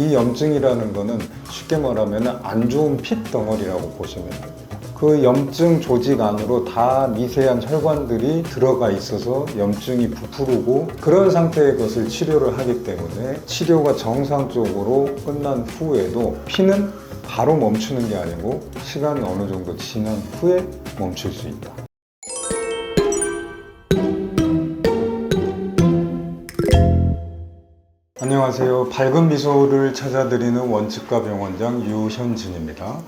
이 염증이라는 거는 쉽게 말하면 안 좋은 핏 덩어리라고 보시면 됩니다. 그 염증 조직 안으로 다 미세한 혈관들이 들어가 있어서 염증이 부풀고 그런 상태의 것을 치료를 하기 때문에 치료가 정상적으로 끝난 후에도 피는 바로 멈추는 게 아니고 시간이 어느 정도 지난 후에 멈출 수 있다. 안녕하세요. 밝은 미소를 찾아드리는 원칙과 병원장 유현진입니다.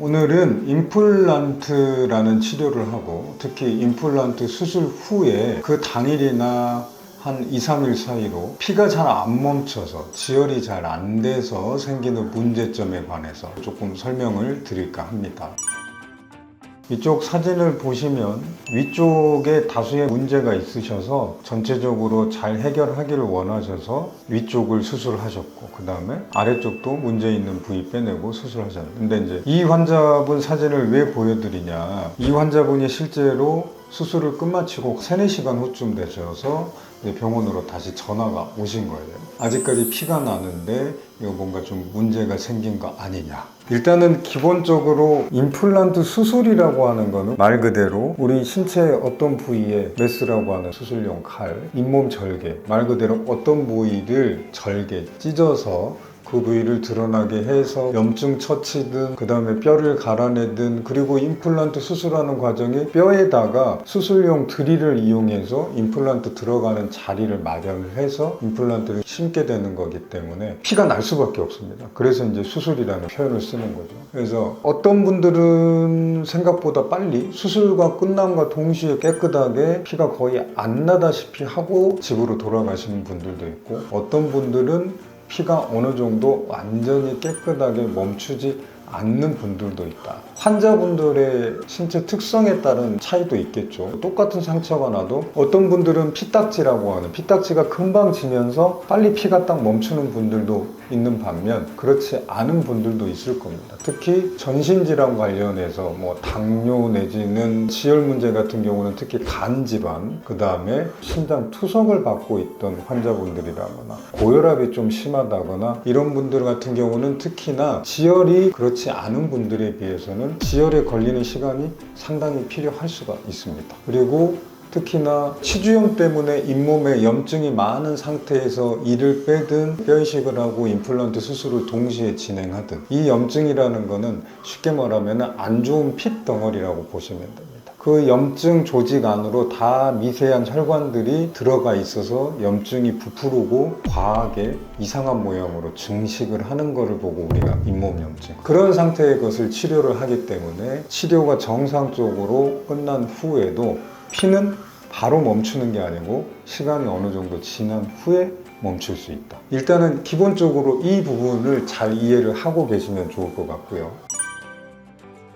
오늘은 임플란트라는 치료를 하고 특히 임플란트 수술 후에 그 당일이나 한 2, 3일 사이로 피가 잘 안 멈춰서 지혈이 잘 안 돼서 생기는 문제점에 관해서 조금 설명을 드릴까 합니다. 이쪽 사진을 보시면 위쪽에 다수의 문제가 있으셔서 전체적으로 잘 해결하기를 원하셔서 위쪽을 수술하셨고 그 다음에 아래쪽도 문제 있는 부위 빼내고 수술하셨는데 근데 이제 이 환자분 사진을 왜 보여드리냐? 이 환자분이 실제로 수술을 끝마치고 3, 4시간 후쯤 되셔서 병원으로 다시 전화가 오신 거예요. 아직까지 피가 나는데 이거 뭔가 좀 문제가 생긴 거 아니냐. 일단은 기본적으로 임플란트 수술이라고 하는 거는 말 그대로 우리 신체 어떤 부위에 메스라고 하는 수술용 칼, 잇몸 절개, 말 그대로 어떤 부위를 절개, 찢어서 그 부위를 드러나게 해서 염증 처치든 그 다음에 뼈를 갈아내든 그리고 임플란트 수술하는 과정에 뼈에다가 수술용 드릴을 이용해서 임플란트 들어가는 자리를 마련을 해서 임플란트를 심게 되는 거기 때문에 피가 날 수밖에 없습니다. 그래서 이제 수술이라는 표현을 쓰는 거죠. 그래서 어떤 분들은 생각보다 빨리 수술과 끝남과 동시에 깨끗하게 피가 거의 안 나다시피 하고 집으로 돌아가시는 분들도 있고 어떤 분들은 피가 어느 정도 완전히 깨끗하게 멈추지 않는 분들도 있다. 환자분들의 신체 특성에 따른 차이도 있겠죠. 똑같은 상처가 나도 어떤 분들은 피딱지라고 하는 피딱지가 금방 지면서 빨리 피가 딱 멈추는 분들도 있는 반면 그렇지 않은 분들도 있을 겁니다. 특히 전신질환 관련해서 뭐 당뇨 내지는 지혈 문제 같은 경우는 특히 간 질환, 그 다음에 심장 투석을 받고 있던 환자분들이라거나 고혈압이 좀 심하다거나 이런 분들 같은 경우는 특히나 지혈이 그렇지 않은 분들에 비해서는 지혈에 걸리는 시간이 상당히 필요할 수가 있습니다. 그리고 특히나 치주염 때문에 잇몸에 염증이 많은 상태에서 이를 빼든 뼈 이식을 하고 임플란트 수술을 동시에 진행하든 이 염증이라는 거는 쉽게 말하면 안 좋은 핏 덩어리라고 보시면 됩니다. 그 염증 조직 안으로 다 미세한 혈관들이 들어가 있어서 염증이 부풀고 과하게 이상한 모양으로 증식을 하는 것을 보고 우리가 잇몸 염증 그런 상태의 것을 치료를 하기 때문에 치료가 정상적으로 끝난 후에도 피는 바로 멈추는 게 아니고 시간이 어느 정도 지난 후에 멈출 수 있다. 일단은 기본적으로 이 부분을 잘 이해를 하고 계시면 좋을 것 같고요.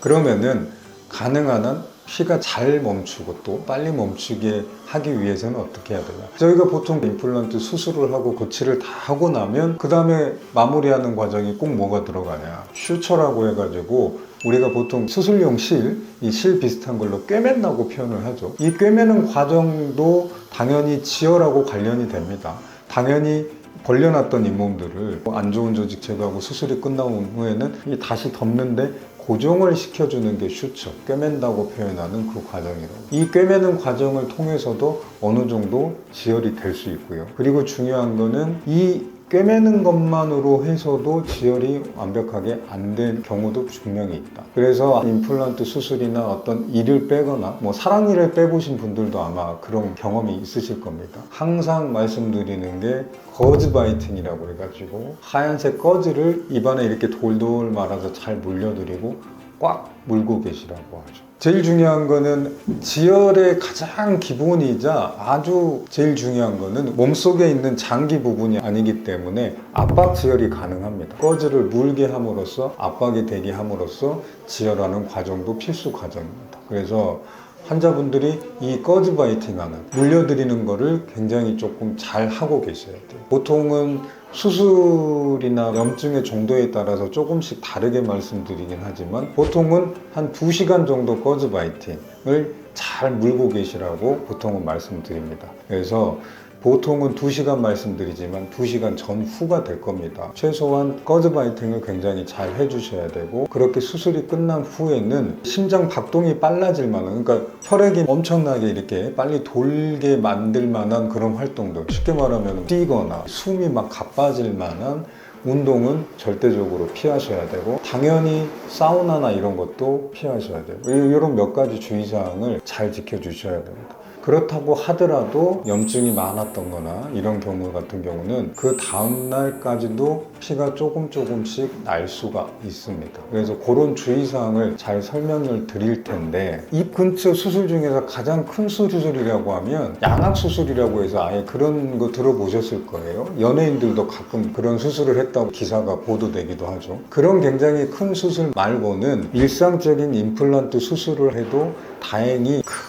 그러면은 가능한 한 피가 잘 멈추고 또 빨리 멈추게 하기 위해서는 어떻게 해야 되냐 저희가 보통 임플란트 수술을 하고 고치를 다 하고 나면 그 다음에 마무리하는 과정이 꼭 뭐가 들어가냐. 슈처라고 해가지고 우리가 보통 수술용 실, 이 실 비슷한 걸로 꿰맨다고 표현을 하죠. 이 꿰매는 과정도 당연히 지혈하고 관련이 됩니다. 당연히 벌려놨던 잇몸들을 안 좋은 조직 제거하고 수술이 끝나온 후에는 이 다시 덮는데 고정을 시켜주는 게 슈처, 꿰맨다고 표현하는 그 과정이라고. 이 꿰매는 과정을 통해서도 어느 정도 지혈이 될 수 있고요. 그리고 중요한 거는 이 꿰매는 것만으로 해서도 지혈이 완벽하게 안 된 경우도 분명히 있다. 그래서 임플란트 수술이나 어떤 이를 빼거나 뭐 사랑니를 빼보신 분들도 아마 그런 경험이 있으실 겁니다. 항상 말씀드리는 게 거즈 바이팅이라고 해가지고 하얀색 거즈를 입안에 이렇게 돌돌 말아서 잘 물려드리고 꽉 물고 계시라고 하죠. 제일 중요한 거는 지혈의 가장 기본이자 아주 제일 중요한 거는 몸속에 있는 장기 부분이 아니기 때문에 압박 지혈이 가능합니다. 꺼즈를 물게 함으로써 압박이 되게 함으로써 지혈하는 과정도 필수 과정입니다. 그래서 환자분들이 이 꺼즈 바이팅하는 물려드리는 거를 굉장히 조금 잘 하고 계셔야 돼요. 보통은 수술이나 염증의 정도에 따라서 조금씩 다르게 말씀드리긴 하지만 보통은 한 2시간 정도 꺼즈 바이팅을 잘 물고 계시라고 보통은 말씀드립니다. 그래서 보통은 2시간 말씀드리지만 2시간 전후가 될 겁니다. 최소한 거즈 바이팅을 굉장히 잘 해주셔야 되고 그렇게 수술이 끝난 후에는 심장 박동이 빨라질 만한 그러니까 혈액이 엄청나게 이렇게 빨리 돌게 만들 만한 그런 활동들 쉽게 말하면 뛰거나 숨이 막 가빠질 만한 운동은 절대적으로 피하셔야 되고 당연히 사우나나 이런 것도 피하셔야 돼요. 이런 몇 가지 주의사항을 잘 지켜주셔야 됩니다. 그렇다고 하더라도 염증이 많았던 거나 이런 경우 같은 경우는 그 다음날까지도 피가 조금 조금씩 날 수가 있습니다. 그래서 그런 주의사항을 잘 설명을 드릴 텐데 입 근처 수술 중에서 가장 큰 수술이라고 하면 양악 수술이라고 해서 아예 그런 거 들어보셨을 거예요. 연예인들도 가끔 그런 수술을 했다고 기사가 보도되기도 하죠. 그런 굉장히 큰 수술 말고는 일상적인 임플란트 수술을 해도 다행히 큰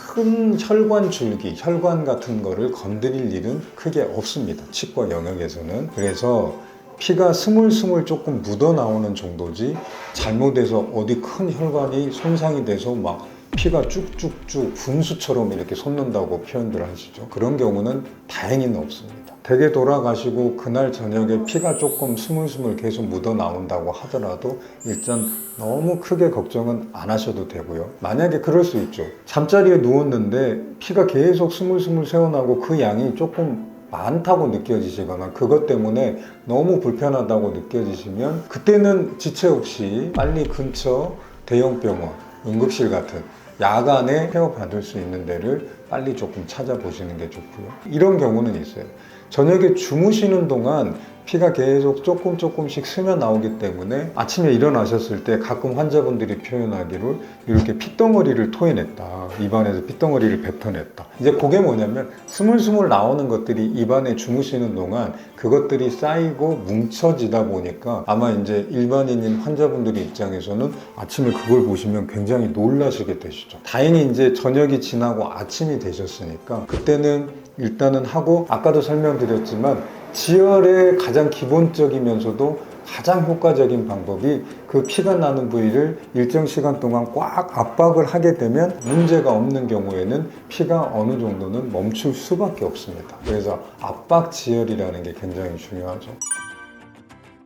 혈관 줄기, 혈관 같은 거를 건드릴 일은 크게 없습니다. 치과 영역에서는. 그래서 피가 스물스물 조금 묻어 나오는 정도지 잘못해서 어디 큰 혈관이 손상이 돼서 막 피가 쭉쭉쭉 분수처럼 이렇게 솟는다고 표현들 하시죠. 그런 경우는 다행히는 없습니다. 댁에 돌아가시고 그날 저녁에 피가 조금 스물스물 계속 묻어 나온다고 하더라도 일단 너무 크게 걱정은 안 하셔도 되고요. 만약에 그럴 수 있죠. 잠자리에 누웠는데 피가 계속 스물스물 새어나고 그 양이 조금 많다고 느껴지시거나 그것 때문에 너무 불편하다고 느껴지시면 그때는 지체 없이 빨리 근처 대형 병원, 응급실 같은 야간에 케어 받을 수 있는 데를 빨리 조금 찾아보시는 게 좋고요. 이런 경우는 있어요. 저녁에 주무시는 동안 피가 계속 조금 조금씩 스며 나오기 때문에 아침에 일어나셨을 때 가끔 환자분들이 표현하기를 이렇게 핏덩어리를 토해냈다. 입안에서 핏덩어리를 뱉어냈다. 이제 그게 뭐냐면 스물스물 나오는 것들이 입안에 주무시는 동안 그것들이 쌓이고 뭉쳐지다 보니까 아마 이제 일반인인 환자분들 입장에서는 아침에 그걸 보시면 굉장히 놀라시게 되시죠. 다행히 이제 저녁이 지나고 아침이 되셨으니까 그때는 일단은 하고 아까도 설명드렸지만 지혈의 가장 기본적이면서도 가장 효과적인 방법이 그 피가 나는 부위를 일정 시간 동안 꽉 압박을 하게 되면 문제가 없는 경우에는 피가 어느 정도는 멈출 수밖에 없습니다. 그래서 압박 지혈이라는 게 굉장히 중요하죠.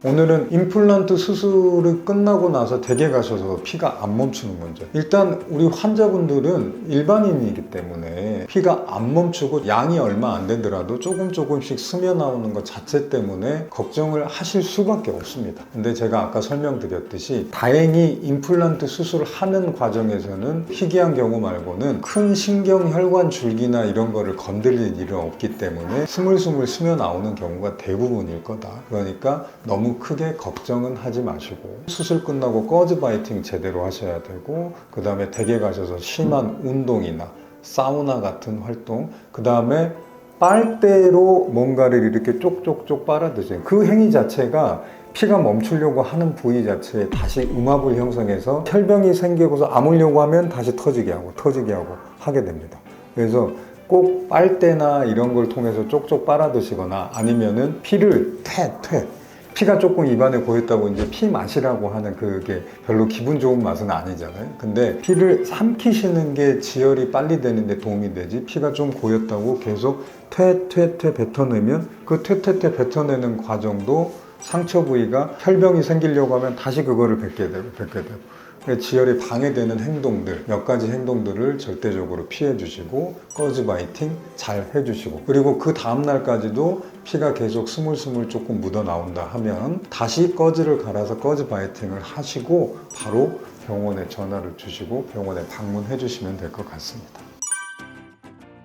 오늘은 임플란트 수술이 끝나고 나서 댁에 가셔서 피가 안 멈추는 문제. 일단 우리 환자분들은 일반인이기 때문에 피가 안 멈추고 양이 얼마 안 되더라도 조금 조금씩 스며 나오는 것 자체 때문에 걱정을 하실 수밖에 없습니다. 근데 제가 아까 설명드렸듯이 다행히 임플란트 수술을 하는 과정에서는 희귀한 경우 말고는 큰 신경 혈관 줄기나 이런 거를 건드릴 일은 없기 때문에 스물스물 스며 나오는 경우가 대부분일 거다. 그러니까 너무 크게 걱정은 하지 마시고 수술 끝나고 꺼즈 바이팅 제대로 하셔야 되고 그 다음에 댁에 가셔서 심한 운동이나 사우나 같은 활동 그 다음에 빨대로 뭔가를 이렇게 쪽쪽쪽 빨아 드세요. 그 행위 자체가 피가 멈추려고 하는 부위 자체에 다시 음압을 형성해서 혈병이 생기고서 아물려고 하면 다시 터지게 하고 터지게 하고 하게 됩니다. 그래서 꼭 빨대나 이런 걸 통해서 쪽쪽 빨아 드시거나 아니면은 피를 퇴, 퇴. 피가 조금 입안에 고였다고 이제 피 마시라고 하는 그게 별로 기분 좋은 맛은 아니잖아요. 근데 피를 삼키시는 게 지혈이 빨리 되는데 도움이 되지 피가 좀 고였다고 계속 퇴퇴퇴 뱉어내면 그 퇴퇴퇴 뱉어내는 과정도 상처 부위가 혈병이 생기려고 하면 다시 그거를 뱉게 되고 뱉게 되고 지혈이 방해되는 행동들 몇 가지 행동들을 절대적으로 피해 주시고 꺼즈 바이팅 잘 해주시고 그리고 그 다음 날까지도 피가 계속 스물스물 조금 묻어 나온다 하면 다시 꺼즈를 갈아서 꺼즈 바이팅을 하시고 바로 병원에 전화를 주시고 병원에 방문해 주시면 될 것 같습니다.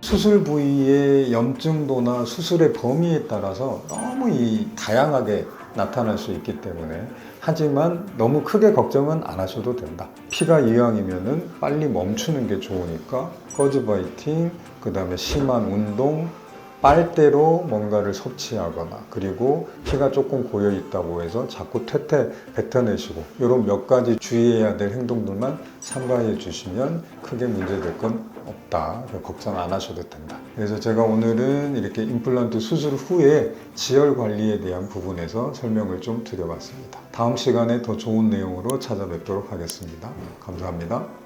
수술 부위의 염증도나 수술의 범위에 따라서 너무 이 다양하게 나타날 수 있기 때문에 하지만 너무 크게 걱정은 안 하셔도 된다. 피가 이왕이면은 빨리 멈추는 게 좋으니까 꺼즈 바이팅, 그 다음에 심한 운동, 빨대로 뭔가를 섭취하거나 그리고 피가 조금 고여 있다고 해서 자꾸 퇴퇴 뱉어내시고 이런 몇 가지 주의해야 될 행동들만 삼가해 주시면 크게 문제될 건 없다. 걱정 안 하셔도 된다. 그래서 제가 오늘은 이렇게 임플란트 수술 후에 지혈 관리에 대한 부분에서 설명을 좀 드려봤습니다. 다음 시간에 더 좋은 내용으로 찾아뵙도록 하겠습니다. 감사합니다.